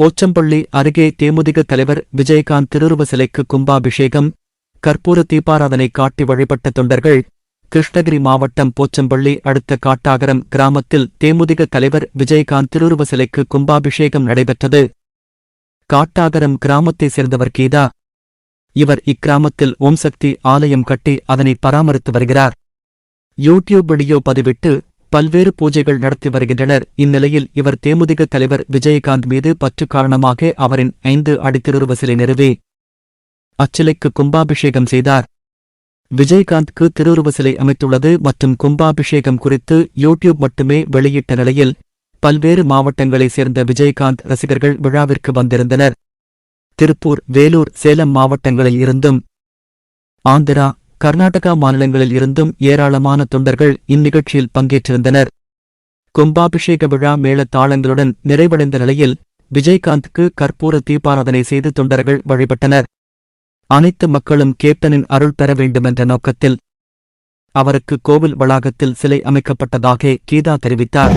போச்சம்பள்ளி அருகே தேமுதிக தலைவர் விஜயகாந்த் திருருவ சிலைக்கு கும்பாபிஷேகம் கற்பூர தீபாராதனை காட்டி வழிபட்ட தொண்டர்கள் கிருஷ்ணகிரி மாவட்டம் போச்சம்பள்ளி அடுத்த காட்டாகரம் கிராமத்தில் தேமுதிக தலைவர் விஜயகாந்த் திருருவ சிலைக்கு கும்பாபிஷேகம் நடைபெற்றது. காட்டாகரம் கிராமத்தைச் சேர்ந்தவர் கீதா. இவர் இக்கிராமத்தில் ஓம் சக்தி ஆலயம் கட்டி அதனை பராமரித்து வருகிறார். யூடியூப் வீடியோ பதிவிட்டு பல்வேறு பூஜைகள் நடத்தி வருகின்றனர். இந்நிலையில் இவர் தேமுதிக தலைவர் விஜயகாந்த் மீது பற்று காரணமாக அவரின் ஐந்து அடித்திருவ சிலை நிறுவி அச்சிலைக்கு கும்பாபிஷேகம் செய்தார். விஜயகாந்த்க்கு திருவுருவ சிலை அமைத்துள்ளது மற்றும் கும்பாபிஷேகம் குறித்து யூடியூப் மட்டுமே வெளியிட்ட நிலையில் பல்வேறு மாவட்டங்களைச் சேர்ந்த விஜயகாந்த் ரசிகர்கள் விழாவிற்கு வந்திருந்தனர். திருப்பூர் வேலூர் சேலம் மாவட்டங்களில் இருந்தும் ஆந்திரா கர்நாடகா மாநிலங்களில் இருந்தும் ஏராளமான தொண்டர்கள் இந்நிகழ்ச்சியில் பங்கேற்றிருந்தனர். கும்பாபிஷேக விழா மேள தாளங்களுடன் நிறைவடைந்த நிலையில் விஜயகாந்த்க்கு கற்பூர தீபாராதனை செய்து தொண்டர்கள் வழிபட்டனர். அனைத்து மக்களும் கேப்டனின் அருள் பெற வேண்டுமென்ற நோக்கத்தில் அவருக்கு கோவில் வளாகத்தில் சிலை அமைக்கப்பட்டதாக கீதா தெரிவித்தார்.